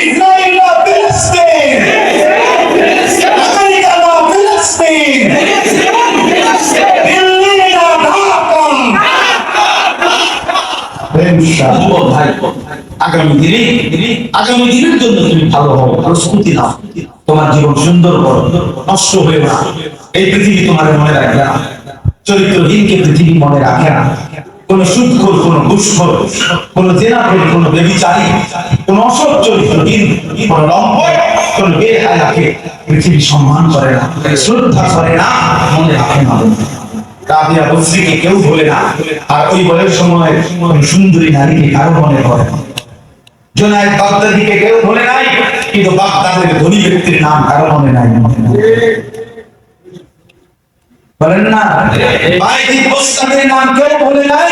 Israel না ফিলিস্তিন America না আগামী দিনে আগামী দিনের জন্য তুমি ভালো হও ভালো স্মৃতি নাও তোমার জীবন সুন্দর করো নষ্ট হয়ে না এই পৃথিবী তোমার মনে রাখবে না চরিত্রহীনকে পৃথিবী মনে রাখে না কোন কোন কোন কোন কোন অসৎ কোন লম্বট কোন বেহায়াকে পৃথিবী সম্মান করে না শ্রদ্ধা করে না, মনে রাখে না। কেউ বলে না, আর ওই সময় সুন্দরী নারীকে কারও মনে করে বাগদাদিকে কেউ নাই, কিন্তু বাগদাদের ধনী ব্যক্তির নাম কারও মনে নাই। বলেন না বাইজি বোস্তানের নাম কেউ বলে নাই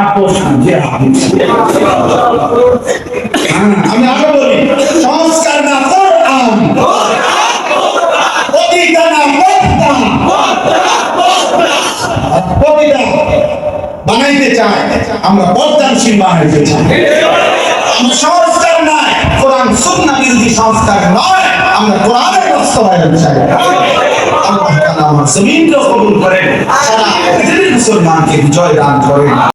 আপোষ যে আমি আগে বলি, সংস্কার না কোরআন কবিতা না কবিতা বানাইতে চাই আমরা পদ্মানশীল বানাইতে চাই সংস্কার নাই, কোরআন সুন্না বিরোধী সংস্কার নয়, আমরা কোরআনের বাস্তবায়ন চাই। আমার জমিনকে কবুল করেন। সারা পৃথিবীর মুসলমানকে বিজয় দান করেন।